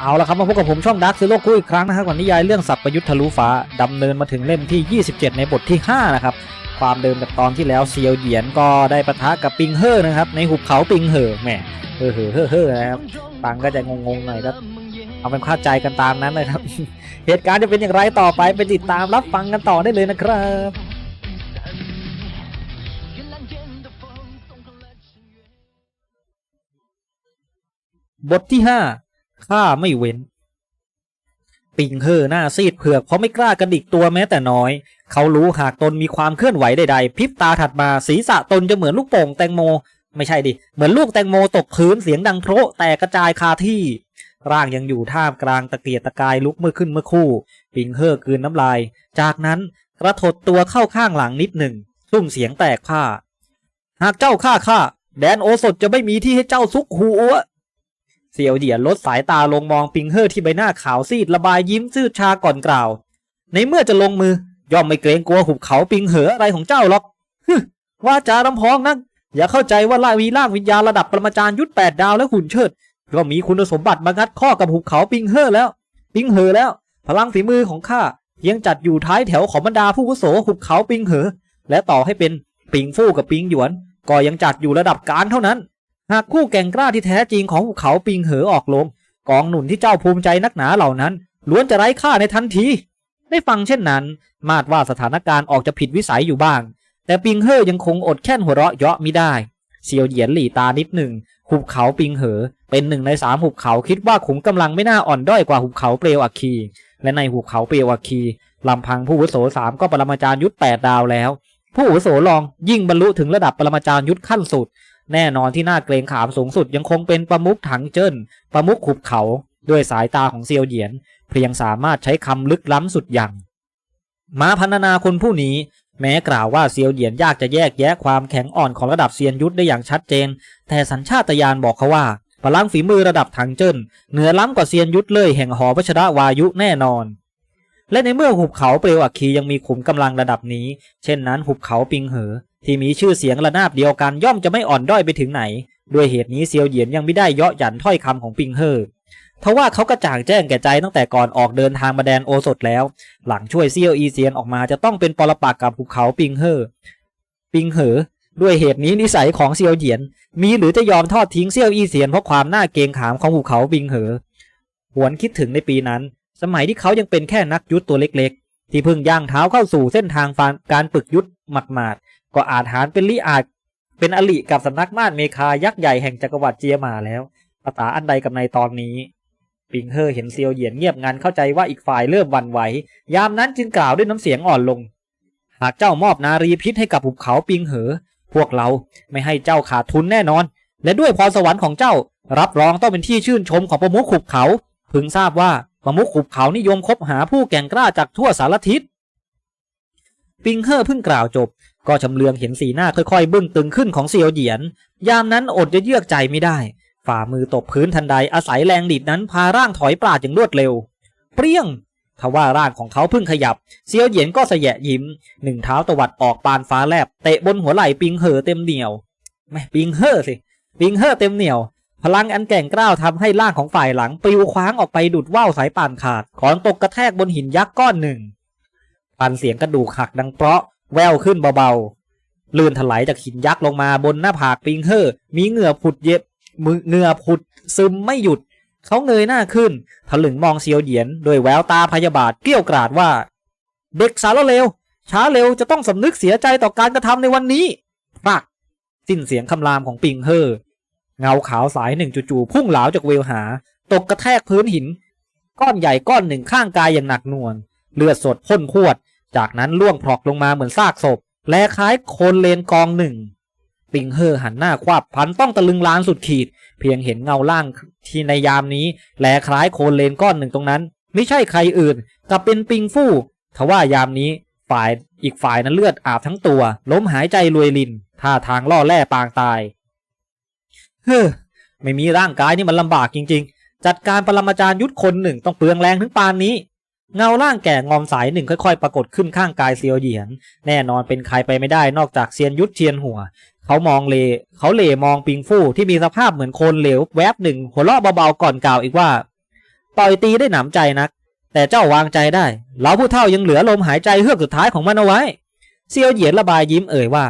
เอาละครับมาพบกับผมช่องดักซิโลกู้อีกครั้งนะครับวันนี้ยายเรื่องสับประยุทธ์ทะลุฟ้าดำเนินมาถึงเล่มที่ 27 ในบทที่ 5 นะครับ ความเดิมจากตอนที่แล้วเซียวเหยียนก็ได้ปะทะกับปิงเฮอร์นะครับ ในหุบเขาปิงเหอแหมเฮอเฮอเฮ้อนะครับปังก็จะงงๆหน่อยครับเอาเป็นคาดใจกันตามนั้นเลยครับ เหตุการณ์จะเป็นอย่างไรต่อไปไปติดตามรับฟังกันต่อได้เลยนะครับบทที่ 5 ฆ่าไม่เว้น ปิงเฮอหน้าซีดเผือกเพราะไม่กล้ากระดิกตัวแม้แต่น้อย เขารู้หากตนมีความเคลื่อนไหวใดๆพริบตาถัดมาศีรษะตนจะเหมือนลูกโป่งแตงโม ไม่ใช่ดิ เหมือนลูกแตงโมตกพื้นเสียงดังโพะแต่กระจายคาที่ ร่างยังอยู่ท่ามกลางตะเกียกตะกายลุกเมื่อขึ้นเมื่อคู่ ปิงเฮอกืนน้ำลาย จากนั้นกระถดตัวเข้าข้างหลังนิดหนึ่งซุ่มเสียงแตกผ้าหากเจ้าฆ่าข้าแดนโอสดจะไม่มีที่ให้เจ้าซุกหัว เสี่ยวเดียลดสายตาลงมองปิงเฮอร์ที่ใบหน้าขาวซีดระบายยิ้มซื่อชาก่อนกล่าว ในเมื่อจะลงมือย่อมไม่เกรงกลัวหุบเขาปิงเหออะไรของเจ้าหรอกฮึว่าจาลำพองนัก อย่าเข้าใจว่าล่ามีร่างวิญญาณระดับปรมาจารย์ยุทธแปดดาวและหุ่นเชิด ก็มีคุณสมบัติมางัดข้อกับหุบเขาปิงเฮอแล้ว ปิงเหอแล้ว พลังฝีมือของข้ายังจัดอยู่ท้ายแถวของบรรดาผู้วุโสหุบเขาปิงเหอ และต่อให้เป็นปิงฟู่กับปิงหยวน ก็ยังจัดอยู่ระดับการเท่านั้น หากคู่แก่งกล้าที่แท้จริงของภูเขาปิงเหอออกลง กองหนุนที่เจ้าภูมิใจนักหนาเหล่านั้น ล้วนจะไร้ค่าในทันที ได้ฟังเช่นนั้น มาดว่าสถานการณ์ออกจะผิดวิสัยอยู่บ้าง แต่ปิงเหอยังคงอดแค่นหัวเราะเยาะมิได้เซียวเหยียนหลี่ตานิดหนึ่งหุบเขาปิงเหอ เป็นหนึ่งในสามหุบเขาคิดว่าขุมกำลังไม่น่าอ่อนด้อยกว่าหุบเขาเปลวอัคคี และในหุบเขาเปลวอัคคีลำพังผู้วุโสสามก็ปรมาจารย์ยุทธแปดดาวแล้ว ผู้อาวุโสรองยิ่งบรรลุถึงระดับปรมาจารย์ยุทธขั้นสุด แน่นอนที่น่าเกรงขามสูงสุดยังคงเป็นประมุขถังเจิ้นประมุขขุบเขาด้วยสายตาของเซียวเหยียน เพียงสามารถใช้คำลึกล้ำสุดอย่างมาพันนาคนผู้นี้ แม้กล่าวว่าเซียวเหยียนยากจะแยกแยะความแข็งอ่อนของระดับเซียนยุทธได้อย่างชัดเจน แต่สัญชาตญาณบอกเขาว่าพลังฝีมือระดับถังเจิ้นเหนือล้ำกว่าเซียนยุทธเลยแห่งหอวัชระวายุแน่นอน และในเมื่อหุบเขาเปลวอัคคียังมีขุมกำลังระดับนี้ เช่นนั้นหุบเขาปิงเหอ ที่มีชื่อเสียงระนาบเดียวกันย่อมจะไม่อ่อนด้อยไปถึงไหน ด้วยเหตุนี้เซียวเหยียนยังไม่ได้เยาะหยันถ้อยคำของปิงเฮอทว่าเขากระจ่างแจ้งแก่ใจตั้งแต่ก่อนออกเดินทางมาแดนโอสถแล้ว หลังช่วยเซียวอีเซียนออกมาจะต้องเป็นปรปักกับภูเขาปิงเฮอปิงเหอ ด้วยเหตุนี้นิสัยของเซียวเหยียน มีหรือจะยอมทอดทิ้งเซียวอีเซียนเพราะความน่าเกรงขามของภูเขาปิงเหอ หวนคิดถึงในปีนั้น สมัยที่เขายังเป็นแค่นักยุทธตัวเล็กๆ ที่เพิ่งย่างเท้าเข้าสู่เส้นทางการฝึกยุทธหมักหมาด ก็อาจหารเป็นลิอาจเป็นอลิกับสำนักม่านเมคายักษ์ใหญ่แห่งจักรวรรดิเจียมาแล้วภาษาอันใดกับในตอนนี้ปิงเฮอร์เห็นเซียวเหยียนเงียบงันเข้าใจว่าอีกฝ่ายเริ่มวันไหวยามนั้นจึงกล่าวด้วยน้ำเสียงอ่อนลง หากเจ้ามอบนารีพิษให้กับภูเขาปิงเหอ พวกเราไม่ให้เจ้าขาดทุนแน่นอน และด้วยพรสวรรค์ของเจ้า รับรองต้องเป็นที่ชื่นชมของประมุขขุบเขา พึงทราบว่าประมุขขุบเขานิยมคบหาผู้แก่งกล้าจากทั่วสารทิศปิงเฮอเพิ่งกล่าวจบ ก็ชำเลืองเห็นสีหน้าค่อยๆ บึ้งตึงขึ้นของเซียวเหยียน ยามนั้นอดจะเยือกใจไม่ได้ ฝ่ามือตบพื้นทันใดอาศัยแรงดีดนั้นพาร่างถอยปราดอย่างรวดเร็ว เปรี้ยงทว่าร่างของเขาเพิ่งขยับ เซียวเหยียนก็เสยะยิ้ม หนึ่งเท้าตวัดออกปานฟ้าแลบ เตะบนหัวไหล่ปิงเหอเต็มเหนียวไม่ปิงเฮอสิ ปิงเฮอเต็มเหนียว พลังอันแก่งกล้าวทำให้ร่างของฝ่ายหลังปลิวคว้างออกไปดุดว่าวสายป่านขาดก่อนตกกระแทกบนหินยักษ์ก้อนหนึ่งปันเสียงกระดูกหักดังเปราะ แววขึ้นเบาๆ ลื่นถลายจากหินยักษ์ลงมาบนหน้าผากปิงเฮอร์มีเหงื่อผุดเย็บมือเหงื่อผุดซึมไม่หยุด เขาเงยหน้าขึ้นถลึงมองเซียวเหยียนโดยแววตาพยาบาทเกลี้ยวกราดว่า เด็กสารเลวช้าเร็วจะต้องสำนึกเสียใจต่อการกระทำในวันนี้ปักสิ้นเสียงคำรามของปิงเฮอเงาขาวสายหนึ่งจู่ๆพุ่งเหลาจากเวลหา ตกกระแทกพื้นหิน ก้อนใหญ่ก้อนหนึ่งข้างกายอย่างหนักหน่วง เลือดสดพ่นพวด จากนั้นล่วงพรอกลงมาเหมือนซากศพ และคล้ายโคลนเลนกองหนึ่ง ปิงเฮอหันหน้าควับพันต้องตะลึงลานสุดขีด เพียงเห็นเงาล่างที่ในยามนี้ แลคล้ายโคลนเลนก้อนหนึ่งตรงนั้น ไม่ใช่ใครอื่นกับเป็นปิงฟู่ทว่ายามนี้ฝ่ายอีกฝ่ายนั้นเลือดอาบทั้งตัว ล้มหายใจรวยลินท่าทางล่อแร่ปางตายเฮ้อไม่มีร่างกายนี่มันลำบากจริง ๆ จัดการปรมาจารย์ยุทธคนหนึ่งต้องเปลืองแรงถึงปานนี้ เงาร่างแก่งอมสายหนึ่งค่อยๆ ปรากฏขึ้นข้างกายเซียวเหยียน แน่นอนเป็นใครไปไม่ได้นอกจากเซียนยุทธเทียนหัว เขามองเลเขาเหล่มองปิงฟู่ที่มีสภาพเหมือนโคลนเหลวแวบหนึ่งหัวเราะเบาๆก่อนกล่าวอีกว่าต่อยตีได้หนำใจนัก แต่เจ้าวางใจได้เราผู้เฒ่ายังเหลือลมหายใจเฮือกสุดท้ายของมันเอาไว้เซียวเหยียนระบายยิ้มเอ่ยว่า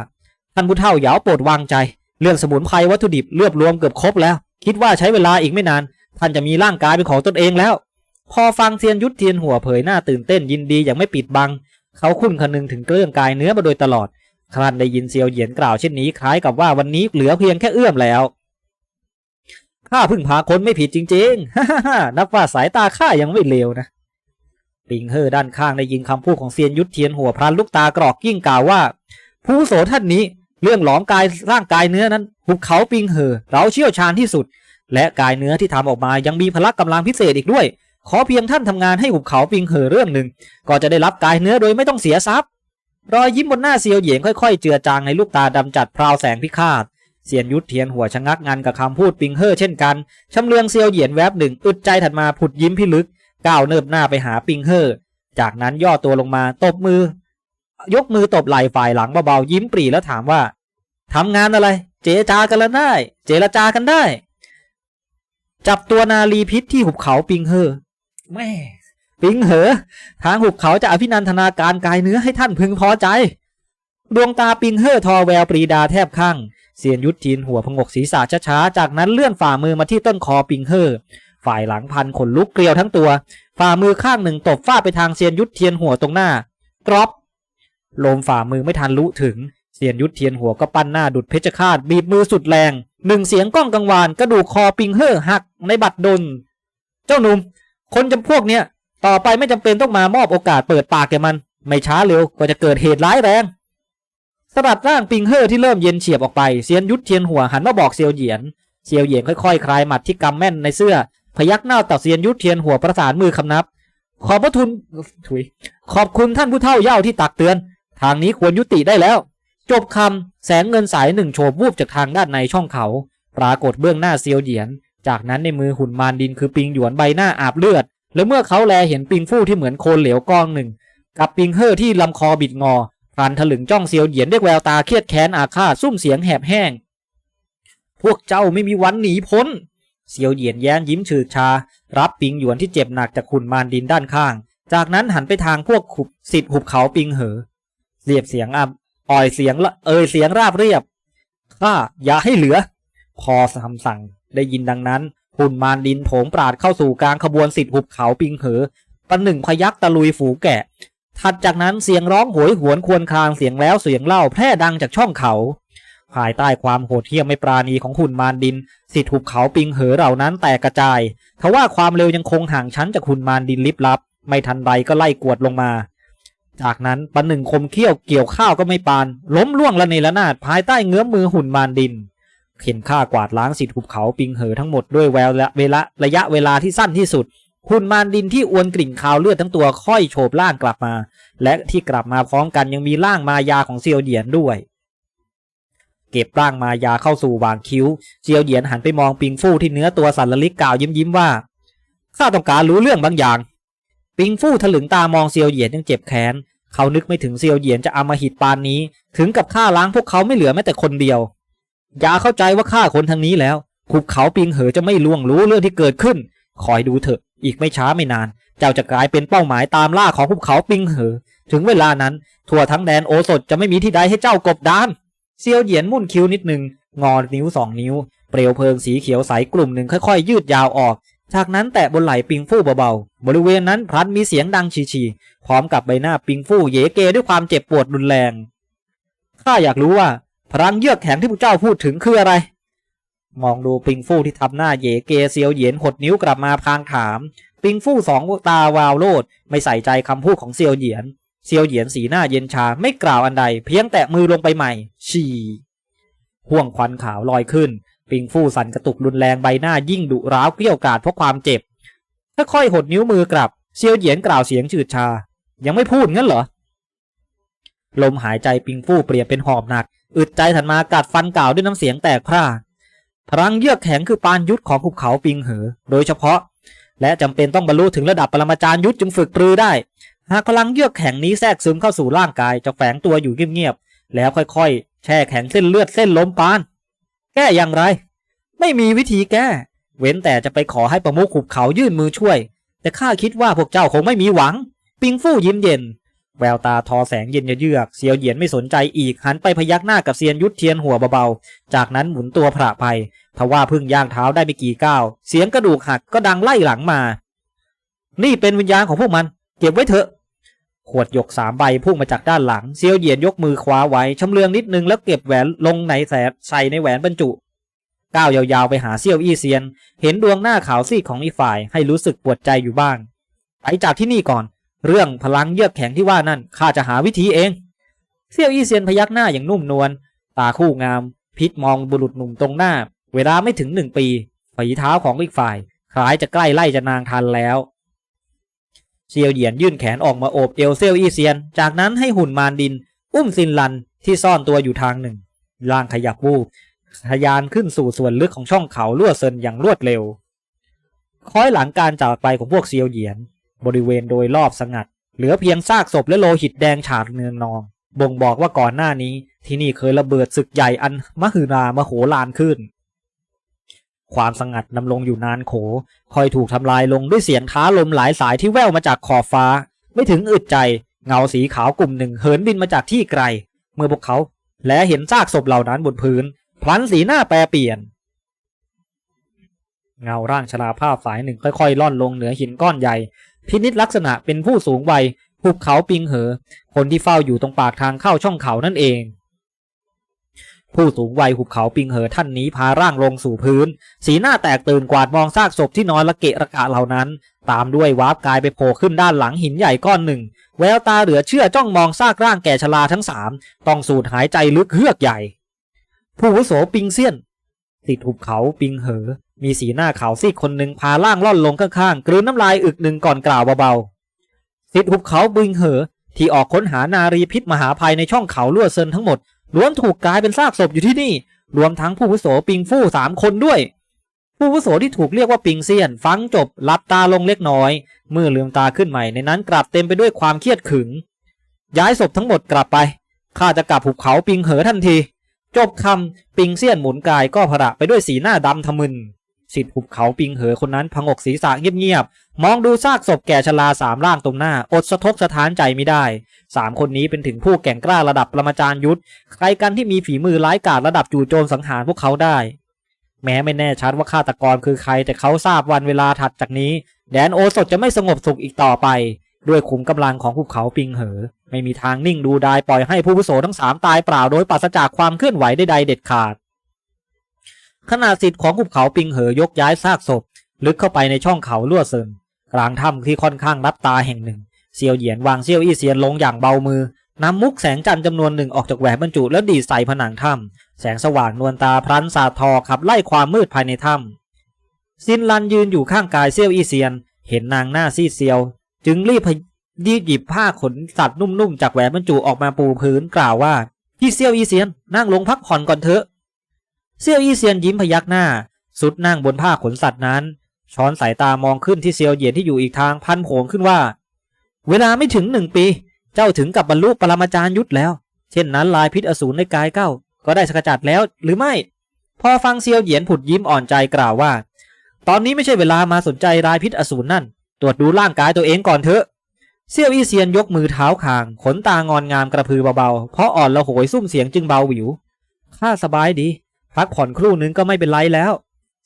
ท่านผู้เฒ่าเหยาโปรดวางใจ เรื่องสมุนไพรวัตถุดิบรวบรวมเกือบครบแล้ว คิดว่าใช้เวลาอีกไม่นาน ท่านจะมีร่างกายเป็นของตนเองแล้ว พอฟังเซียนยุทธเทียนหัวเผยหน้าตื่นเต้นยินดีอย่างไม่ปิดบัง เขาคุ้นคนึงถึงเรื่องกายเนื้อมาโดยตลอด ครั้นได้ยินเซียวเหยียนกล่าวเช่นนี้คล้ายกับว่าวันนี้เหลือเพียงแค่เอื้อมแล้วข้าเพึ่งพาคนไม่ผิดจริงๆฮ่าฮ่านับว่าสายตาข้ายังไม่เลวนะ ปิงเฮอด้านข้างได้ยินคำพูดของเซียนยุทธเทียนหัวพลันลูกตากรอกยิ่งกล่าวว่า ผู้โสท่านนี้เรื่องหลอมกายร่างกายเนื้อนั้นหุบเขาปิงเฮอเราเชี่ยวชาญที่สุด และกายเนื้อที่ทำออกมายังมีพละกำลังพิเศษอีกด้วย ขอเพียงท่านทำงานให้หุบเขาปิงเฮอเรื่องหนึ่งก็จะได้รับกายเนื้อโดยไม่ต้องเสียทรัพย์ รอยยิ้มบนหน้าเซียวเหยียงค่อยๆ เจือจางในลูกตาดำจัดพราวแสงพิฆาตเซียนยุทธเทียนหัวชะงักงันกับคำพูดปิงเฮอเช่นกันชำเลืองเซียวเหยียนแวบหนึ่งอึดใจถัดมาผุดยิ้มพิลึกก้าวเนิบหน้าไปหาปิงเฮอจากนั้นย่อตัวลงมาตบมือ ยกมือตบไหล่ฝ่ายหลังเบาๆยิ้มปรีแล้วถามว่าทำงานอะไร เจรจากันแล้วได้ เจรจากันได้ จับตัวนาลีพิษที่หุบเขาปิงเฮอ แม่ปิงเหอ ทางหุบเขาจะอภินันทนาการกายเนื้อให้ท่านพึงพอใจ ดวงตาปิงเฮอทอแววปรีดาแทบข้างเสียนยุทธทีนหัวพงกศีรษะช้าๆ จากนั้นเลื่อนฝ่ามือมาที่ต้นคอปิงเฮอฝ่ายหลังพันขนลุกเกลียวทั้งตัว ฝ่ามือข้างหนึ่งตบฟาดไปทางเซียนยุทธเทียนหัวตรงหน้ากรอบลมฝ่ามือไม่ทันรู้ถึงเซียนยุทธเทียนหัวก็ปั้นหน้าดุดเพชรฆาตบีบมือสุดแรง หนึ่งเสียงก้องกังวานกระดูกคอปิงเฮอหักในบัดดล เจ้าหนุ่ม คนจำพวกเนี้ยต่อไปไม่จำเป็นต้องมามอบโอกาสเปิดปากแกมัน ไม่ช้าเร็วก็จะเกิดเหตุร้ายแรงสลัดร่างปิงเฮอที่เริ่มเย็นเฉียบออกไปเซียนยุทธเทียนหัวหันมาบอกเซียวเหยียนเซียวเหยียนค่อยๆคลายหมัดที่กำแม่นในเสื้อ พยักหน้าต่อเซียนยุทธเทียนหัวประสานมือคำนับ ขอบพระทุนถุย ขอบคุณท่านผู้เฒ่าเย่าที่ตักเตือน ทางนี้ควรยุติได้แล้ว จบคำแสงเงินสายหนึ่งโฉบวูบจากทางด้านในช่องเขา ปรากฏเบื้องหน้าเซียวเหยียน จากนั้นในมือหุ่นมารดินคือปิงหยวนใบหน้าอาบเลือด แล้วเมื่อเขาแลเห็นปิงฟู่ที่เหมือนโคลนเหลวกองหนึ่ง กับปิงเฮอที่ลำคอบิดงอพลันถลึงจ้องเซียวเหยียนด้วยแววตาเครียดแค้นอาฆาตซุ่มเสียงแหบแห้ง พวกเจ้าไม่มีวันหนีพ้น เซียวเหยียนแย้มยิ้มฉืดชา รับปิงหยวนที่เจ็บหนักจากขุนมารดินด้านข้าง จากนั้นหันไปทางพวกขุบสิทธิ์หุบเขาปิงเหอเรียบเสียงอ่ำอ่อยเสียงละเอยเสียงราบเรียบข้าอย่าให้เหลือ พอคำสั่ง ได้ยินดังนั้นหุ่นมารดินโถงปราดเข้าสู่กลางขบวนสิทธิ์หุบเขาปิงเหอประหนึ่งพยักตะลุยฝูแกะ ถัดจากนั้นเสียงร้องโหยหวนควรครางเสียงแล้วเสียงเล่าแพร่ดังจากช่องเขา ภายใต้ความโหดเหี้ยมไม่ปราณีของหุ่นมารดิน สิทธิ์หุบเขาปิงเหอเหล่านั้นแตกกระจายทว่าความเร็วยังคงห่างชั้นจากหุ่นมารดินลิบลับ ไม่ทันไรก็ไล่กวดลงมา จากนั้นปันหนึ่งคมเขี้ยวเกี่ยวข้าวก็ไม่ปาน ล้มล่วงละเนระนาดภายใต้เงื้อมมือหุ่นมารดิน เข็นฆ่ากวาดล้างสิทธิ์หุบเขาปิงเหอทั้งหมดด้วยแววและเวลาระยะเวลาที่สั้นที่สุดหุ่นมารดินที่อวนกลิ่นคาวเลือดทั้งตัวค่อยโฉบล่างกลับมา และที่กลับมาพร้อมกันยังมีร่างมายาของเซียวเหยียนด้วย เก็บร่างมายาเข้าสู่วางคิ้วเซียวเหยียนหันไปมองปิงฟู่ที่เนื้อตัวสันละลิกกล่าวยิ้มยิ้มว่าข้าต้องการรู้เรื่องบางอย่าง ปิงฟู่ถลึงตามองเซียวเหยียนยังเจ็บแค้นเขานึกไม่ถึงเซียวเหยียนจะอำมหิตปานนี้ ถึงกับฆ่าล้างพวกเขาไม่เหลือแม้แต่คนเดียว อย่าเข้าใจว่าฆ่าคนทางนี้แล้วภูเขาปิงเหอจะไม่ล่วงรู้เรื่องที่เกิดขึ้น คอยดูเถอะ อีกไม่ช้าไม่นาน เจ้าจะกลายเป็นเป้าหมายตามล่าของภูเขาปิงเหอ ถึงเวลานั้น ทั่วทั้งแดนโอสถจะไม่มีที่ใดให้เจ้ากบดานเซียวเหยียนมุ่นคิ้วนิดหนึ่งงอนิ้วสองนิ้ว เปลวเพลิงสีเขียวใสกลุ่มหนึ่งค่อยๆ ยืดยาวออก จากนั้นแตะบนไหล่ปิงฟู่เบาๆ บริเวณนั้นพลันมีเสียงดังชีๆพร้อมกับใบหน้าปิงฟู่เยเกด้วยความเจ็บปวดรุนแรงข้าอยากรู้ว่า พลังเยือกแข็งที่พวกเจ้าพูดถึงคืออะไร มองดูปิงฟู่ที่ทำหน้าเยเกเซียวเหยียนหดนิ้วกลับมาพางถาม ปิงฟู่สองตาวาวโลดไม่ใส่ใจคำพูดของเซียวเหยียน เซียวเหยียนสีหน้าเย็นชาไม่กล่าวอันใด เพียงแตะมือลงไปใหม่ชีห่วงควันขาวลอยขึ้น ปิงฟู่สั่นกระตุกรุนแรงใบหน้ายิ่งดุร้าวเกลี้ยกาดเพราะความเจ็บค่อยๆหดนิ้วมือกลับเซียวเหยียนกล่าวเสียงจืดชา ยังไม่พูดงั้นเหรอลมหายใจปิงฟู่เปลี่ยนเป็นหอบหนัก อึดใจถัดมากัดฟันกล่าวด้วยน้ำเสียงแตกพร่าพลังเยือกแข็งคือปานยุทธของภูเขาปิงเหอ โดยเฉพาะ และจำเป็นต้องบรรลุถึงระดับปรมาจารย์ยุทธจึงฝึกปรือได้ หากพลังเยือกแข็งนี้แทรกซึมเข้าสู่ร่างกายจะแฝงตัวอยู่เงียบๆแล้วค่อยๆ แช่แข็งเส้นเลือดเส้นล้มปาน แก้อย่างไร ไม่มีวิธีแก้ เว้นแต่จะไปขอให้ประมุขขุบเขายื่นมือช่วย แต่ข้าคิดว่าพวกเจ้าคงไม่มีหวัง ปิงฟู่ยิ้มเย็น แววตาทอแสงเย็นเยือกเซียวเหยียนไม่สนใจอีกหันไปพยักหน้ากับเซียนยุทธเทียนหัวเบาๆ จากนั้นหมุนตัวพระไปทว่าพึ่งย่างเท้าได้ไม่กี่ก้าว เสียงกระดูกหักก็ดังไล่หลังมา นี่เป็นวิญญาณของพวกมัน เก็บไว้เถอะ ขวดหยกสามใบพุ่งมาจากด้านหลังเซียวเหยียนยกมือคว้าไว้ชำเลืองนิดนึงแล้วเก็บแหวนลงในแสใส่ในแหวนบรรจุก้าวยาวๆไปหาเซียวอี้เซียน เห็นดวงหน้าขาวซีดของอีฝ่ายให้รู้สึกปวดใจอยู่บ้างไปจากที่นี่ก่อน เรื่องพลังเยือกแข็งที่ว่านั่นข้าจะหาวิธีเอง เซียวอี้เซียนพยักหน้าอย่างนุ่มนวลตาคู่งาม พิษมองบุรุษหนุ่มตรงหน้า เวลาไม่ถึงหนึ่งปีฝีเท้าของอีกฝ่าย คล้ายจะใกล้ไล่จะนางทันแล้วเซียวเหยียนยื่นแขนออกมาโอบเอวเซียวอี้เซียน จากนั้นให้หุ่นมารดิน อุ้มซินลันที่ซ่อนตัวอยู่ทางหนึ่งร่างขยับวูบทะยานขึ้นสู่ส่วนลึกของช่องเขาลวดเซินอย่างรวดเร็ว คล้อยหลังการจากไปของพวกเซียวเหยียน บริเวณโดยรอบสงัด เหลือเพียงซากศพและโลหิตแดงฉาดเนืองนอง บ่งบอกว่าก่อนหน้านี้ที่นี่เคยระเบิดศึกใหญ่อันมหือรามโหฬารขึ้น ความสงัดนำลงอยู่นานโขค่อยถูกทำลายลงด้วยเสียงท้าลมหลายสายที่แว่วมาจากขอบฟ้า ไม่ถึงอึดใจ เงาสีขาวกลุ่มหนึ่งเหินบินมาจากที่ไกล เมื่อพวกเขา และเห็นซากศพเหล่านั้นบนพื้นพลันสีหน้าแปรเปลี่ยนเงาร่างชราภาพสายหนึ่งค่อยๆ ล่อนลงเหนือหินก้อนใหญ่ พินิษลักษณะเป็นผู้สูงวัยหุบเขาปิงเหอ คนที่เฝ้าอยู่ตรงปากทางเข้าช่องเขานั่นเอง ผู้สูงวัยหุบเขาปิงเหอท่านนี้พาร่างลงสู่พื้น สีหน้าแตกตื่นกวาดมองซากศพที่นอนละเกะระกะเหล่านั้น ตามด้วยวาร์ปกายไปโผล่ขึ้นด้านหลังหินใหญ่ก้อนหนึ่ง แววตาเหลือเชื่อจ้องมองซากร่างแก่ชราทั้งสามต้องสูดหายใจลึกเฮือกใหญ่ ผู้วุโสปิงเซียนติดหุบเขาปิงเหอ มีสีหน้าขาวซีดคนหนึ่งพาล่างล่อนลงข้างๆ กลืนน้ำลายอึกหนึ่งก่อนกล่าวเบาๆติดหุบเขาปิงเหอ ที่ออกค้นหานารีพิษมหาภัยในช่องเขาลวดเซินทั้งหมดล้วนถูกกลายเป็นซากศพอยู่ที่นี่ รวมทั้งผู้วุโสปิงฟู่สามคนด้วย ผู้วุโสที่ถูกเรียกว่าปิงเซียน ฟังจบหลับตาลงเล็กน้อยเมื่อลืมตาขึ้นใหม่ในนั้นกลับเต็มไปด้วยความเครียดขึง ย้ายศพทั้งหมดกลับไปข้าจะกลับหุบเขาปิงเหอทันที จบคำปิงเซียนหมุนกายก็พระไปด้วยสีหน้าดำทะมึน สิทธิ์หุบเขาปิงเหอคนนั้นพงกศีรษะเงียบๆ มองดูซากศพแก่ชราสามร่างตรงหน้า อดสะทกสะท้านใจไม่ได้สามคนนี้เป็นถึงผู้แก่งกล้าระดับประมาจารย์ยุทธใครกันที่มีฝีมือร้ายกาจระดับจู่โจมสังหารพวกเขาได้ แม้ไม่แน่ชัดว่าฆาตกรคือใครแต่เขาทราบวันเวลาถัดจากนี้ แดนโอสถจะไม่สงบสุขอีกต่อไป ด้วยขุมกำลังของภูเขาปิงเหอ ไม่มีทางนิ่งดูดายปล่อยให้ผู้ผู้โสทั้งสามตายเปล่าโดยปราศจากความเคลื่อนไหวใดๆเด็ดขาด ขณะสิทธิ์ของภูเขาปิงเหอยกย้ายซากศพ ลึกเข้าไปในช่องเขาลวดเซินกลางถ้ำที่ค่อนข้างรับตาแห่งหนึ่งเซียวเหยียนวางเซียวอี้เซียนลงอย่างเบามือนำมุกแสงจันทร์จำนวนหนึ่งออกจากแหวนบรรจุแล้วดีใส่ผนังถ้ำแสงสว่างนวลตาพลันสาดทอขับไล่ความมืดภายในถ้ำซินลันยืนอยู่ข้างกายเซียวอี้เซียน เห็นนางหน้าซีเซียว จึงรีบรีบหยิบผ้าขนสัตว์นุ่มๆ จากแหวนบรรจุออกมาปูพื้นกล่าวว่าพี่เซียวอี้เซียนนั่งลงพักผ่อนก่อนเถอะ เซียวอี้เซียนยิ้มพยักหน้า สุดนั่งบนผ้าขนสัตว์นั้น ช้อนสายตามองขึ้นที่เซียวเหยียนที่อยู่อีกทางพันโผงขึ้นว่า เวลาไม่ถึงหนึ่งปี เจ้าถึงกับบรรลุปรมาจารย์ยุทธแล้ว เช่นนั้นลายพิษอสูรในกายเก้า ก็ได้สกัดจัดแล้วหรือไม่ พอฟังเซียวเหยียนผุดยิ้มอ่อนใจกล่าวว่า ตอนนี้ไม่ใช่เวลามาสนใจลายพิษอสูรนั่น ตรวจดูร่างกายตัวเองก่อนเถอะเซียวอี้เซียนยกมือเท้าคาง ขนตางอนงามกระพือเบาๆ เพราะอ่อนละโหยซุ่มเสียงจึงเบาหวิว ข้าสบายดี พักผ่อนครู่นึงก็ไม่เป็นไรแล้ว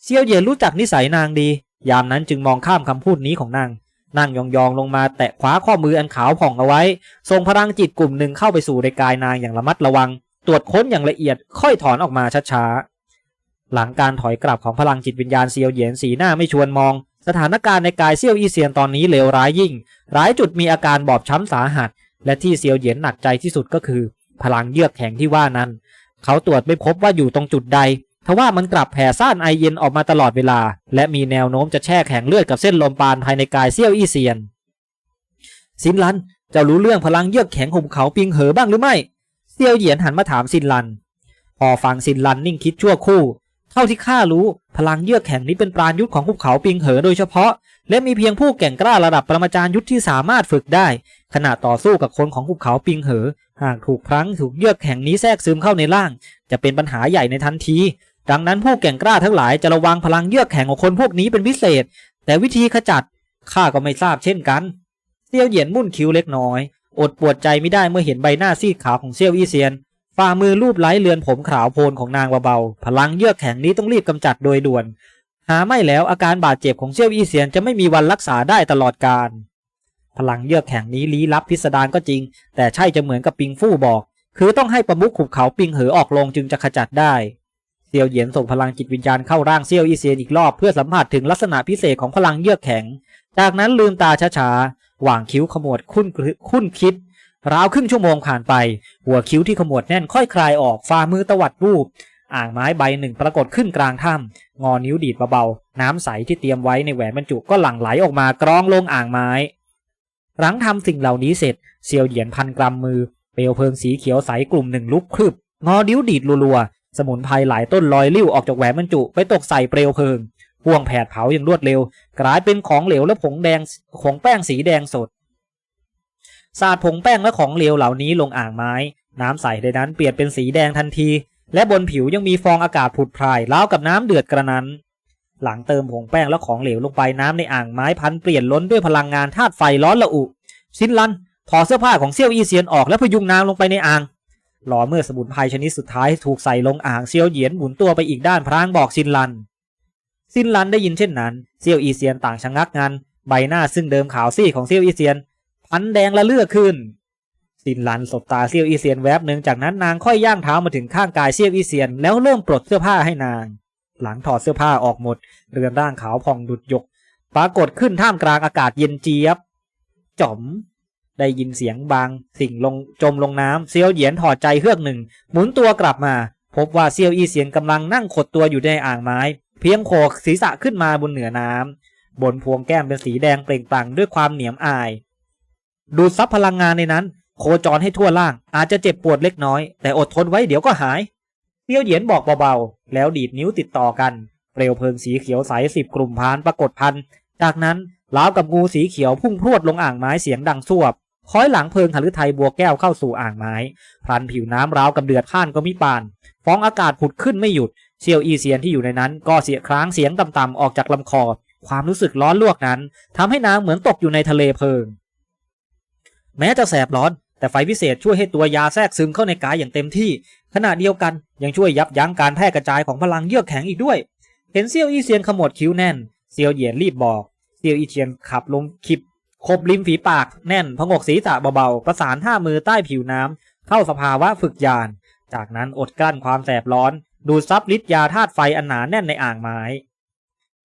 เซียวเหยียนรู้จักนิสัยนางดี ยามนั้นจึงมองข้ามคำพูดนี้ของนาง นั่งยองๆลงมาแตะขวาข้อมืออันขาวผ่องเอาไว้ ทรงพลังจิตกลุ่มหนึ่งเข้าไปสู่ในกายนางอย่างระมัดระวัง ตรวจค้นอย่างละเอียดค่อยถอนออกมาช้าๆ หลังการถอยกลับของพลังจิตวิญญาณเซียวเหยียนสีหน้าไม่ชวนมอง สถานการณ์ในกายเซียวอีเซียนตอนนี้เลวร้ายยิ่งร้ายจุดมีอาการบอบช้ำสาหัส และที่เซียวเหยียนหนักใจที่สุดก็คือ พลังเยือกแข็งที่ว่านั้น เขาตรวจไม่พบว่าอยู่ตรงจุดใดทว่ามันกลับแผ่ซ่านไอเย็นออกมาตลอดเวลา และมีแนวโน้มจะแช่แข็งเลือดกับเส้นลมปานภายในกายเซี่ยวอี้เซียนซินลันเจ้ารู้เรื่องพลังเยือกแข็งหุมเขาปิงเหอบ้างหรือไม่เซี่ยวเหยียนหันมาถามซินลัน พอฟังซินลันนิ่งคิดชั่วคู่ เท่าที่ข้ารู้พลังเยือกแข็งนี้เป็นปราณยุทธของภูเขาปิงเหอโดยเฉพาะ และมีเพียงผู้แก่งกล้าระดับปรมาจารย์ยุทธที่สามารถฝึกได้ ขณะต่อสู้กับคนของภูเขาปิงเหอ หากถูกพลั้งถูกเยือกแข็งนี้แทรกซึมเข้าในร่าง จะเป็นปัญหาใหญ่ในทันที ดังนั้นผู้แก่งกล้าทั้งหลายจะระวังพลังเยือกแข็งของคนพวกนี้เป็นพิเศษ แต่วิธีขจัดข้าก็ไม่ทราบเช่นกันเซียวเหยียนมุ่นคิ้วเล็กน้อย อดปวดใจไม่ได้เมื่อเห็นใบหน้าซีดขาวของเซียวอีเซียนฝ่ามือลูบไล้เลือนผมขาวโพลนของนางเบาๆพลังเยือกแข็งนี้ต้องรีบกำจัดโดยด่วน หาไม่แล้วอาการบาดเจ็บของเซียวอีเซียนจะไม่มีวันรักษาได้ตลอดกาล พลังเยือกแข็งนี้ลี้ลับพิสดารก็จริง แต่ใช่จะเหมือนกับปิงฟู่บอก คือต้องให้ประมุขขุบเขาปิงเหอออกลงจึงจะขจัดได้เซียวเหยียนส่งพลังจิตวิญญาณเข้าร่างเซียวอีเซียนอีกรอบเพื่อสัมผัสถึงลักษณะพิเศษของพลังเยือกแข็ง จากนั้นลืมตาช้าๆ หว่างคิ้วขมวดคุ้นคุ้นคิด ราวครึ่งชั่วโมงผ่านไป หัวคิ้วที่ขมวดแน่นค่อยคลายออกฝ่ามือตวัดรูป อ่างไม้ใบหนึ่งปรากฏขึ้นกลางถ้ำงอนิ้วดีดเบาๆ น้ำใสที่เตรียมไว้ในแหวนบรรจุก็หลั่งไหลออกมากรองลงอ่างไม้ หลังทำสิ่งเหล่านี้เสร็จเซียวเหยียนพันกรัมมือ เปลวเพลิงสีเขียวใสกลุ่มหนึ่งลุกครึบงอนิ้วดีดรัวๆสมุนไพรหลายต้นลอยลิ้วออกจากแหวนบรรจุไปตกใส่เปลวเพลิงพ่วงแผดเผาอย่างรวดเร็ว กลายเป็นของเหลวและผงแดงของแป้งสีแดงสดสาดผงแป้งและของเหลวเหล่านี้ลงอ่างไม้ น้ำใสในนั้นเปลี่ยนเป็นสีแดงทันที และบนผิวยังมีฟองอากาศผุดพรายราวกับน้ำเดือดกระนั้น หลังเติมผงแป้งและของเหลวลงไปน้ำในอ่างไม้พันเปลี่ยนล้นด้วยพลังงานธาตุไฟร้อนระอุชินลันถอดเสื้อผ้าของเซี่ยวอีเซียนออกและพยุงนางลงไปในอ่างรอเมื่อสมุนไพรชนิดสุดท้ายถูกใส่ลงอ่างเซียวเหยียนหมุนตัวไปอีกด้านพรางบอกชินลันซินลันได้ยินเช่นนั้นเซียวอีเซียนต่างชะงักงันใบหน้าซึ่งเดิมขาวซีดของเซียวอีเซียนพันแดงละเลือกขึ้นซินลันสบตาเซียวอีเซียนแวบหนึ่งจากนั้นนางค่อยย่างเท้ามาถึงข้างกายเซียวอีเซียนแล้วเริ่มปลดเสื้อผ้าให้นาง หลังถอดเสื้อผ้าออกหมด เรือนร่างขาวผ่องดุดหยก ปรากฏขึ้นท่ามกลางอากาศเย็นเจี๊ยบจ๋อมได้ยินเสียงบางสิ่งลงจมลงน้ำเซียวเหยียนถอดใจเฮือกหนึ่ง หมุนตัวกลับมา พบว่าเซียวอีเซียนกำลังนั่งขดตัวอยู่ในอ่างไม้ เพียงโขกศีรษะขึ้นมาบนเหนือน้ำบนพวงแก้มเป็นสีแดงเปล่งปลั่งด้วยความเหนียมอาย ดูดซับพลังงานในนั้น โคจรให้ทั่วล่าง อาจจะเจ็บปวดเล็กน้อย แต่อดทนไว้เดี๋ยวก็หาย เซียวเหยียนบอกเบาๆ แล้วดีดนิ้วติดต่อกัน เปลวเพลิงสีเขียวใสสิบกลุ่มพานปรากฏพัน จากนั้นล้าวกับงูสีเขียวพุ่งพรวดลงอ่างไม้เสียงดังสวบคอยหลังเพลิงหฤทัยบัวแก้วเข้าสู่อ่างไม้ พลันผิวน้ำร้าวกับเดือดข้านก็มิปานฟองอากาศผุดขึ้นไม่หยุด เซียวอีเซียนที่อยู่ในนั้นก็เสียครั้งเสียงต่ำๆออกจากลำคอ ความรู้สึกร้อนลวกนั้นทำให้นางเหมือนตกอยู่ในทะเลเพลิง แม้จะแสบร้อน แต่ไฟวิเศษช่วยให้ตัวยาแทรกซึมเข้าในกายอย่างเต็มที่ ขณะเดียวกันยังช่วยยับยั้งการแพร่กระจายของพลังเยือกแข็งอีกด้วย เห็นเซียวอีเซียนขมวดคิ้วแน่น เซียวเหยียนรีบบอก เซียวอีเซียนขับลงคิบคบริมฝีปากแน่นพงกศีรษะเบาๆ ประสานท่ามือใต้ผิวน้ำเข้าสภาวะฝึกยาน จากนั้นอดกลั้นความแสบร้อน ดูดซับฤทธิ์ยาธาตุไฟอันหนาแน่นในอ่างไม้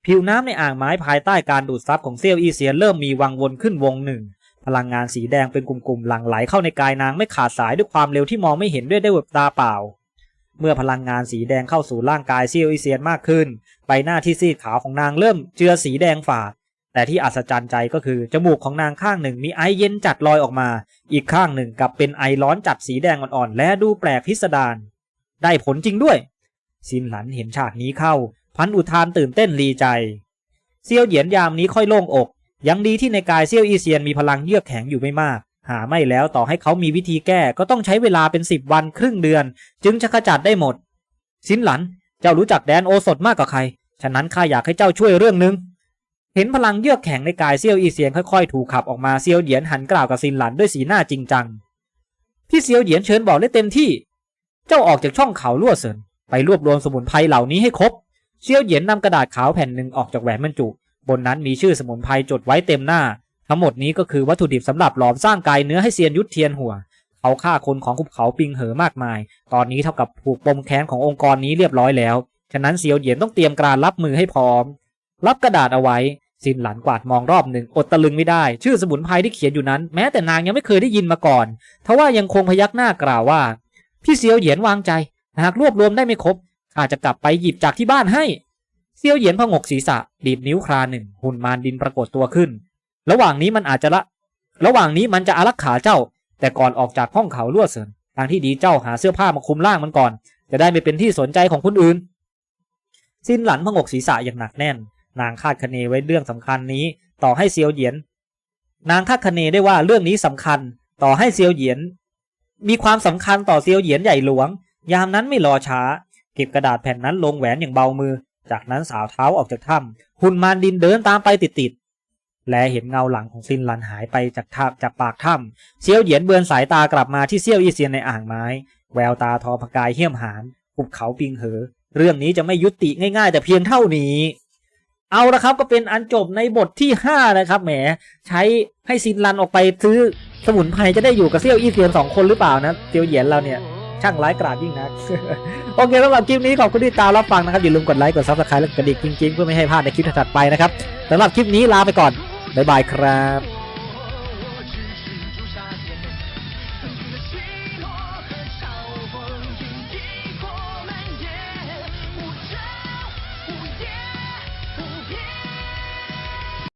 ผิวน้ำในอ่างไม้ภายใต้การดูดซับของเซียวอีเซียนเริ่มมีวังวนขึ้นวงหนึ่ง พลังงานสีแดงเป็นกลุ่มๆหลั่งไหลเข้าในกายนางไม่ขาดสายด้วยความเร็วที่มองไม่เห็นด้วยได้ตาเปล่า เมื่อพลังงานสีแดงเข้าสู่ร่างกายเซียวอีเซียนมากขึ้น ใบหน้าที่ซีดขาวของนางเริ่มเจือสีแดงฝาด แต่ที่อัศจรรย์ใจก็คือจมูกของนางข้างหนึ่งมีไอเย็นจัดลอยออกมา อีกข้างหนึ่งกลับเป็นไอร้อนจัดสีแดงอ่อนๆและดูแปลกพิสดาร ได้ผลจริงด้วย ซินหลันเห็นฉากนี้เข้า พันอุทานตื่นเต้นรีใจเซียวเหยียนยามนี้ค่อยโล่งอก ยังดีที่ในกายเซียวอีเซียนมีพลังเยือกแข็งอยู่ไม่มาก หาไม่แล้วต่อให้เขามีวิธีแก้ก็ต้องใช้เวลาเป็นสิบวันครึ่งเดือน จึงจะขจัดได้หมดซินหลันเจ้ารู้จักแดนโอสถมากกว่าใคร ฉะนั้นข้าอยากให้เจ้าช่วยเรื่องหนึง เห็นพลังเยือกแข็งในกายเซียวอีเซียนค่อยๆ ถูกขับออกมาเซียวเหยียนหันกล่าวกับซินหลันด้วยสีหน้าจริงจังพี่เซียวเหยียนเชิญบอกได้เต็มที่ เจ้าออกจากช่องเขาลวเสินไปรวบรวมสมุนไพรเหล่านี้ให้ครบ เซียวเหยียนนำกระดาษขาวแผ่นหนึ่งออกจากแหวนบรรจุ บนนั้นมีชื่อสมุนไพรจดไว้เต็มหน้า ทั้งหมดนี้ก็คือวัตถุดิบสำหรับหลอมสร้างกายเนื้อให้เซียนยุทธเทียนหัว เขาฆ่าคนของขุบเขาปิงเหอมากมาย ตอนนี้เท่ากับผูกปมแค้นขององค์กรนี้เรียบร้อยแล้ว ฉะนั้นเซียวเหยียนต้องเตรียมการรับมือให้พร้อม รับกระดาษเอาไว้ซินหลันกวาดมองรอบหนึ่งอดตะลึงไม่ได้ ชื่อสมุนไพรที่เขียนอยู่นั้น แม้แต่นางยังไม่เคยได้ยินมาก่อนทว่ายังคงพยักหน้ากล่าวว่าพี่เซียวเหยียนวางใจ หากรวบรวมได้ไม่ครบข้าจะกลับไปหยิบจากที่บ้านให้ เซียวเหยียนพงกศีรษะดีดนิ้วคราหนึ่งหุ่นมารดินปรากฏตัวขึ้น ระหว่างนี้มันอาจจะละ ระหว่างนี้มันจะอารักขาเจ้า แต่ก่อนออกจากห้องเขาลวดเสินทางที่ดีเจ้าหาเสื้อผ้ามาคลุมร่างมันก่อน จะได้ไม่เป็นที่สนใจของคนอื่นสิ้นหลันพงกศีรษะอย่างหนักแน่น นางคาดคะเนไว้เรื่องสำคัญนี้ ต่อให้เซียวเหยียน นางคาดคะเนได้ว่าเรื่องนี้สำคัญ ต่อให้เซียวเหยียน มีความสำคัญต่อเซียวเหยียนใหญ่หลวง ยามนั้นไม่รอช้า เก็บกระดาษแผ่นนั้นลงแหวนอย่างเบามือ จากนั้นสาวเท้าออกจากถ้ำหุ่นมารดินเดินตามไปติดๆ และเห็นเงาหลังของซินหลันหายไปจากาจากปากถ้ำเซียวเหยียนเบือนสายตากลับมาที่เซียวอีเซียนในอ่างไม้ แววตาทอพกายเหี้ยมหานหุบเขาปิงเหอ เรื่องนี้จะไม่ยุติง่ายๆ แต่เพียงเท่านี้ เอาละครับก็เป็นอันจบในบทที่ 5 นะครับแหม ใช้ให้ซินลันออกไปซื้อสมุนไพรจะได้อยู่กับเซียวอีเซียนสองคนหรือเปล่านะเซียวเหยียนเราเนี่ย ช่างร้ายกาจยิ่งนัก โอเคสำหรับคลิปนี้ขอบคุณที่ตามรับฟังนะครับ อย่าลืมกดไลค์ กดซับสไครต์และกดกระดิ่งจริงๆ เพื่อไม่ให้พลาดในคลิปถัดไปนะครับสำหรับคลิปนี้ลาไปก่อน บ๊ายบายครับ